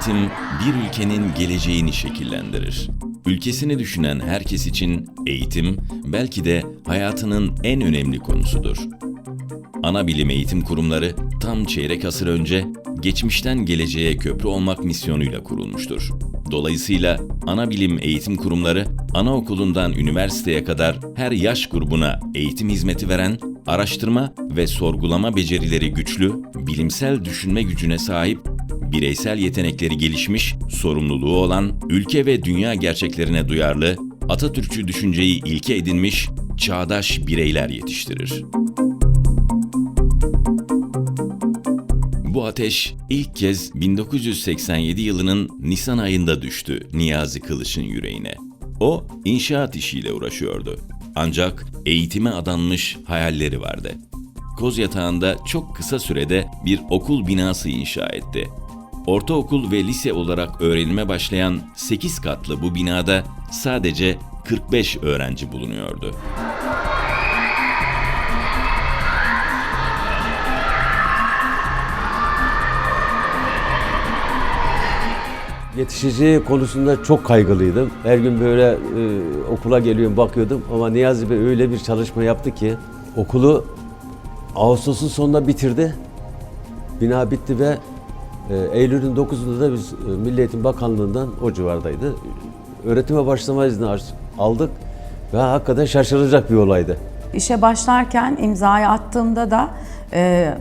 Eğitim bir ülkenin geleceğini şekillendirir. Ülkesini düşünen herkes için eğitim belki de hayatının en önemli konusudur. Ana bilim eğitim kurumları tam çeyrek asır önce geçmişten geleceğe köprü olmak misyonuyla kurulmuştur. Dolayısıyla ana bilim eğitim kurumları anaokulundan üniversiteye kadar her yaş grubuna eğitim hizmeti veren, araştırma ve sorgulama becerileri güçlü, bilimsel düşünme gücüne sahip, bireysel yetenekleri gelişmiş, sorumluluğu olan, ülke ve dünya gerçeklerine duyarlı, Atatürkçü düşünceyi ilke edinmiş, çağdaş bireyler yetiştirir. Bu ateş ilk kez 1987 yılının Nisan ayında düştü Niyazi Kılıç'ın yüreğine. O inşaat işiyle uğraşıyordu. Ancak eğitime adanmış hayalleri vardı. Koz yatağında çok kısa sürede bir okul binası inşa etti. Ortaokul ve lise olarak öğrenime başlayan 8 katlı bu binada sadece 45 öğrenci bulunuyordu. Yetişeceği konusunda çok kaygılıydım. Her gün böyle e, okula geliyorum bakıyordum ama Niyazi Bey öyle bir çalışma yaptı ki okulu Ağustos'un sonunda bitirdi. Bina bitti ve Eylül'ün 9'unda da biz e, Milli Eğitim Bakanlığı'ndan o civardaydı. Öğretime başlama izni aldık ve hakikaten şaşıracak bir olaydı. İşe başlarken imzayı attığımda da e,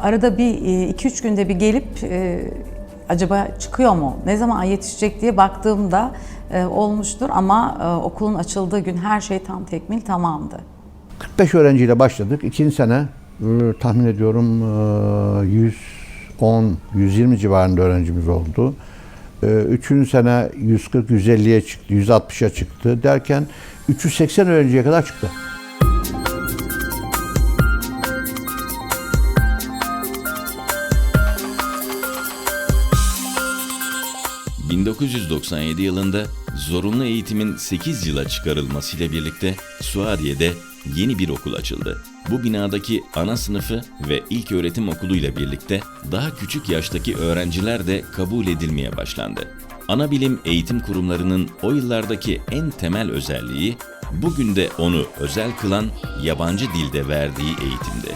arada bir 2-3 günde bir gelip e, acaba çıkıyor mu, ne zaman yetişecek diye baktığımda e, olmuştur ama e, okulun açıldığı gün her şey tam tekmil tamamdı. 45 öğrenciyle başladık. İkinci sene e, tahmin ediyorum e, 110-120 civarında öğrencimiz oldu. E, Üçüncü sene 140-150'ye çıktı, 160'a çıktı derken 380 öğrenciye kadar çıktı. ...1997 yılında zorunlu eğitimin 8 yıla çıkarılmasıyla birlikte Suadiye'de yeni bir okul açıldı. Bu binadaki ana sınıfı ve ilk öğretim okuluyla birlikte daha küçük yaştaki öğrenciler de kabul edilmeye başlandı. Ana bilim eğitim kurumlarının o yıllardaki en temel özelliği bugün de onu özel kılan yabancı dilde verdiği eğitimdi.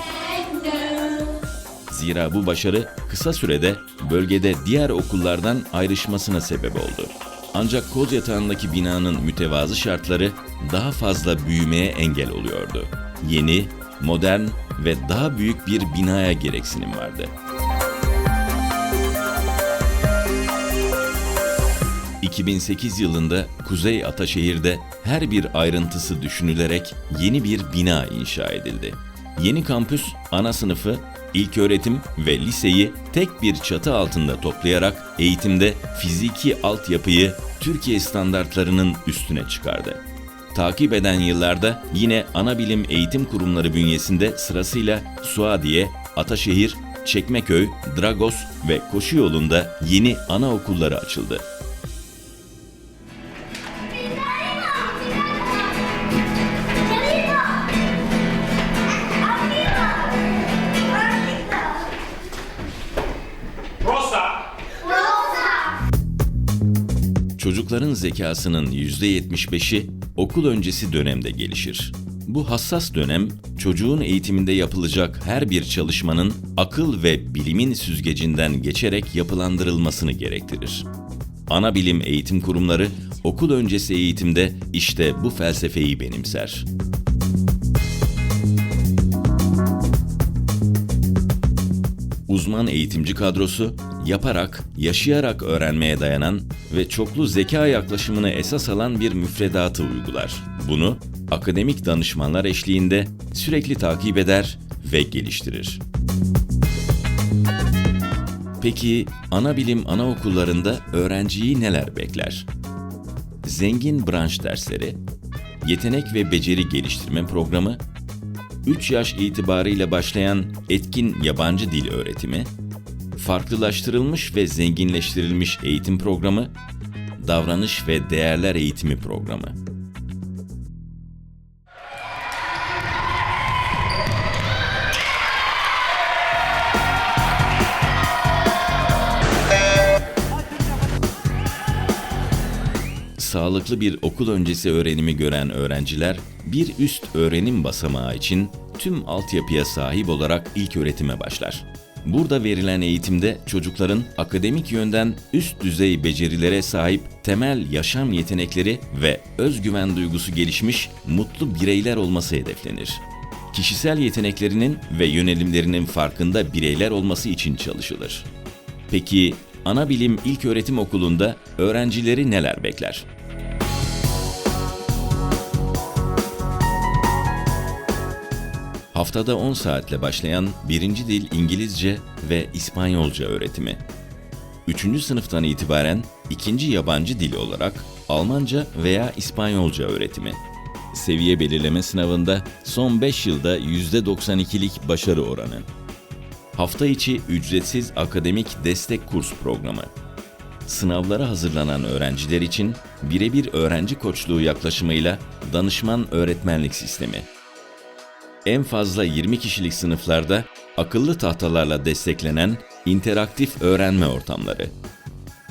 Zira bu başarı kısa sürede bölgede diğer okullardan ayrışmasına sebep oldu. Ancak koz yatağındaki binanın mütevazı şartları daha fazla büyümeye engel oluyordu. Yeni, modern ve daha büyük bir binaya gereksinim vardı. 2008 yılında Kuzey Ataşehir'de her bir ayrıntısı düşünülerek yeni bir bina inşa edildi. Yeni kampüs ana sınıfı, ilköğretim ve liseyi tek bir çatı altında toplayarak eğitimde fiziki altyapıyı Türkiye standartlarının üstüne çıkardı. Takip eden yıllarda yine ana bilim eğitim kurumları bünyesinde sırasıyla Suadiye, Ataşehir, Çekmeköy, Dragos ve Koşu yolunda yeni anaokulları açıldı. Çocukların zekasının %75'i okul öncesi dönemde gelişir. Bu hassas dönem, çocuğun eğitiminde yapılacak her bir çalışmanın akıl ve bilimin süzgecinden geçerek yapılandırılmasını gerektirir. Ana bilim eğitim kurumları okul öncesi eğitimde işte bu felsefeyi benimser. Uzman eğitimci kadrosu yaparak, yaşayarak öğrenmeye dayanan ve çoklu zeka yaklaşımını esas alan bir müfredatı uygular. Bunu akademik danışmanlar eşliğinde sürekli takip eder ve geliştirir. Peki ana bilim anaokullarında öğrenciyi neler bekler? Zengin branş dersleri, yetenek ve beceri geliştirme programı, 3 yaş itibarıyla başlayan etkin yabancı dil öğretimi, farklılaştırılmış ve zenginleştirilmiş eğitim programı, davranış ve değerler eğitimi programı. Sağlıklı bir okul öncesi öğrenimi gören öğrenciler bir üst öğrenim basamağı için tüm altyapıya sahip olarak ilk öğretime başlar. Burada verilen eğitimde çocukların akademik yönden üst düzey becerilere sahip temel yaşam yetenekleri ve özgüven duygusu gelişmiş mutlu bireyler olması hedeflenir. Kişisel yeteneklerinin ve yönelimlerinin farkında bireyler olması için çalışılır. Peki ana bilim ilköğretim okulunda öğrencileri neler bekler? Haftada 10 saatle başlayan birinci dil İngilizce ve İspanyolca öğretimi. 3. sınıftan itibaren ikinci yabancı dil olarak Almanca veya İspanyolca öğretimi. Seviye belirleme sınavında son 5 yılda %92'lik başarı oranı. Hafta içi ücretsiz akademik destek kurs programı. Sınavlara hazırlanan öğrenciler için birebir öğrenci koçluğu yaklaşımıyla danışman öğretmenlik sistemi. En fazla 20 kişilik sınıflarda akıllı tahtalarla desteklenen interaktif öğrenme ortamları.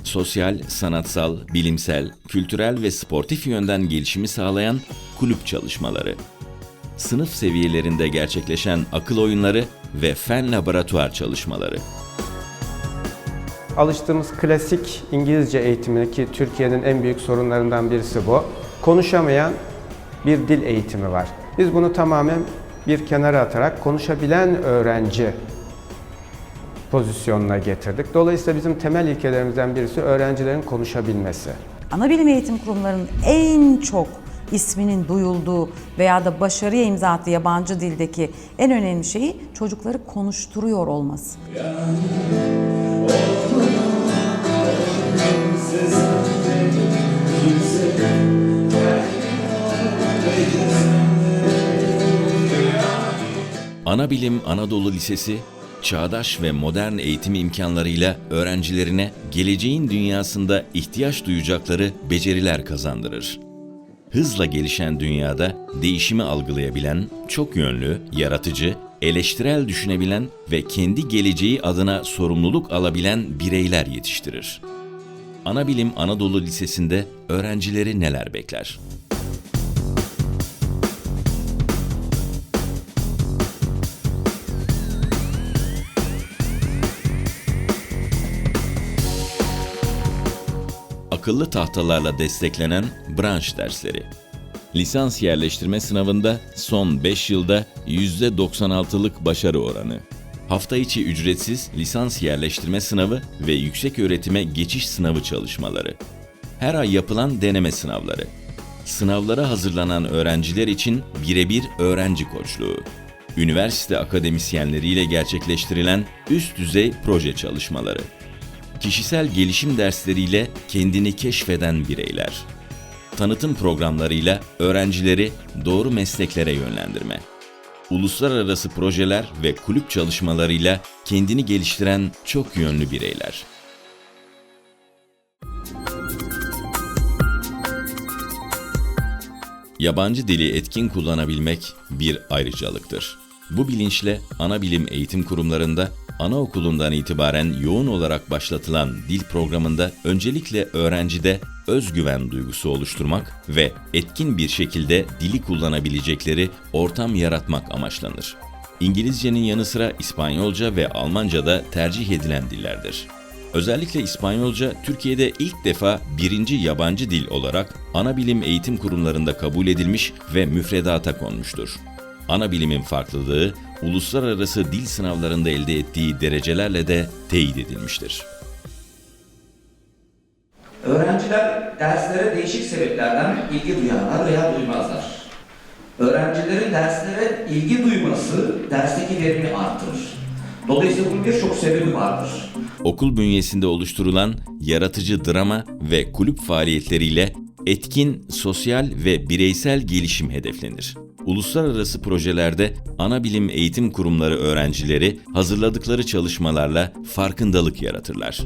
Sosyal, sanatsal, bilimsel, kültürel ve sportif yönden gelişimi sağlayan kulüp çalışmaları. Sınıf seviyelerinde gerçekleşen akıl oyunları ve fen laboratuvar çalışmaları. Alıştığımız klasik İngilizce eğitimindeki Türkiye'nin en büyük sorunlarından birisi bu. Konuşamayan bir dil eğitimi var. Biz bunu tamamen bir kenara atarak konuşabilen öğrenci pozisyonuna getirdik. Dolayısıyla bizim temel ilkelerimizden birisi öğrencilerin konuşabilmesi. Ana bilim eğitim kurumlarının en çok isminin duyulduğu veya da başarıya imza attığı yabancı dildeki en önemli şeyi çocukları konuşturuyor olması. Ana Bilim Anadolu Lisesi, çağdaş ve modern eğitim imkanlarıyla öğrencilerine geleceğin dünyasında ihtiyaç duyacakları beceriler kazandırır. Hızla gelişen dünyada değişimi algılayabilen, çok yönlü, yaratıcı, eleştirel düşünebilen ve kendi geleceği adına sorumluluk alabilen bireyler yetiştirir. Ana Bilim Anadolu Lisesi'nde öğrencileri neler bekler? Akıllı tahtalarla desteklenen branş dersleri. Lisans yerleştirme sınavında son 5 yılda %96'lık başarı oranı. Hafta içi ücretsiz lisans yerleştirme sınavı ve yüksek öğretime geçiş sınavı çalışmaları. Her ay yapılan deneme sınavları. Sınavlara hazırlanan öğrenciler için birebir öğrenci koçluğu. Üniversite akademisyenleriyle gerçekleştirilen üst düzey proje çalışmaları kişisel gelişim dersleriyle kendini keşfeden bireyler. Tanıtım programlarıyla öğrencileri doğru mesleklere yönlendirme. Uluslararası projeler ve kulüp çalışmalarıyla kendini geliştiren çok yönlü bireyler. Yabancı dili etkin kullanabilmek bir ayrıcalıktır. Bu bilinçle ana bilim eğitim kurumlarında anaokulundan itibaren yoğun olarak başlatılan dil programında öncelikle öğrencide özgüven duygusu oluşturmak ve etkin bir şekilde dili kullanabilecekleri ortam yaratmak amaçlanır. İngilizcenin yanı sıra İspanyolca ve Almanca da tercih edilen dillerdir. Özellikle İspanyolca Türkiye'de ilk defa birinci yabancı dil olarak ana bilim eğitim kurumlarında kabul edilmiş ve müfredata konmuştur. Ana bilimin farklılığı uluslararası dil sınavlarında elde ettiği derecelerle de teyit edilmiştir. Öğrenciler derslere değişik sebeplerden ilgi duyarlar veya duymazlar. Öğrencilerin derslere ilgi duyması dersteki verimi artırır. Dolayısıyla bunun birçok sebebi vardır. Okul bünyesinde oluşturulan yaratıcı drama ve kulüp faaliyetleriyle etkin sosyal ve bireysel gelişim hedeflenir. Uluslararası projelerde ana bilim eğitim kurumları öğrencileri hazırladıkları çalışmalarla farkındalık yaratırlar.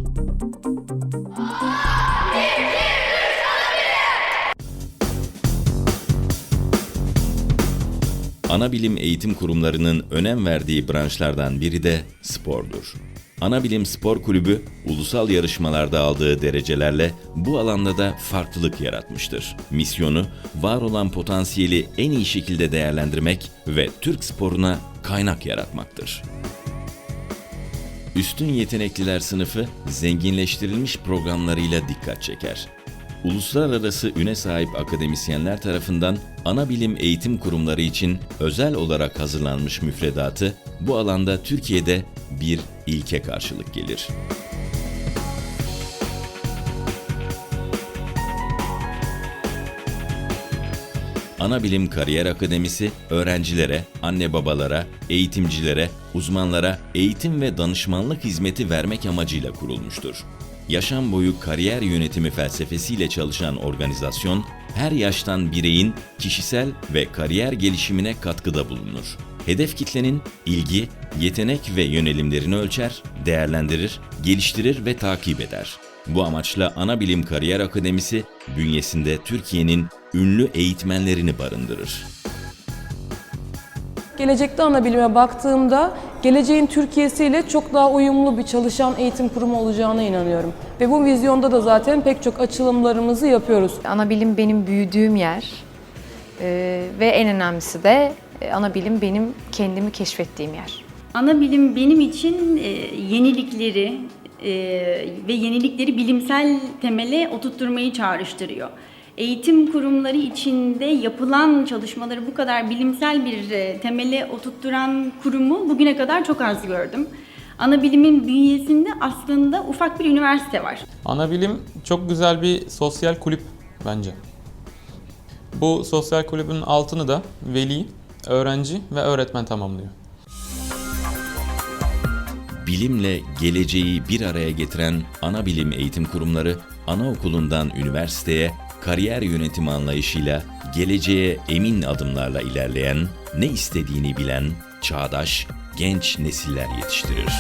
Ana bilim eğitim kurumlarının önem verdiği branşlardan biri de spordur. Anabilim Spor Kulübü ulusal yarışmalarda aldığı derecelerle bu alanda da farklılık yaratmıştır. Misyonu var olan potansiyeli en iyi şekilde değerlendirmek ve Türk sporuna kaynak yaratmaktır. Üstün yetenekliler sınıfı zenginleştirilmiş programlarıyla dikkat çeker. Uluslararası üne sahip akademisyenler tarafından ana bilim eğitim kurumları için özel olarak hazırlanmış müfredatı bu alanda Türkiye'de bir ilke karşılık gelir. Ana Bilim Kariyer Akademisi öğrencilere, anne babalara, eğitimcilere, uzmanlara eğitim ve danışmanlık hizmeti vermek amacıyla kurulmuştur. Yaşam boyu kariyer yönetimi felsefesiyle çalışan organizasyon, her yaştan bireyin kişisel ve kariyer gelişimine katkıda bulunur. Hedef kitlenin ilgi, yetenek ve yönelimlerini ölçer, değerlendirir, geliştirir ve takip eder. Bu amaçla Ana Bilim Kariyer Akademisi bünyesinde Türkiye'nin ünlü eğitmenlerini barındırır. Gelecekte ana bilime baktığımda geleceğin Türkiye'siyle çok daha uyumlu bir çalışan eğitim kurumu olacağına inanıyorum. Ve bu vizyonda da zaten pek çok açılımlarımızı yapıyoruz. Ana bilim benim büyüdüğüm yer Ee, ve en önemlisi de e, ana bilim benim kendimi keşfettiğim yer. Ana bilim benim için e, yenilikleri e, ve yenilikleri bilimsel temele oturtturmayı çağrıştırıyor. Eğitim kurumları içinde yapılan çalışmaları bu kadar bilimsel bir e, temele oturtturan kurumu bugüne kadar çok az gördüm. Ana bilimin bünyesinde aslında ufak bir üniversite var. Anabilim çok güzel bir sosyal kulüp bence. Bu sosyal kulübün altını da veli, öğrenci ve öğretmen tamamlıyor. Bilimle geleceği bir araya getiren ana bilim eğitim kurumları anaokulundan üniversiteye kariyer yönetimi anlayışıyla geleceğe emin adımlarla ilerleyen, ne istediğini bilen, çağdaş, genç nesiller yetiştirir.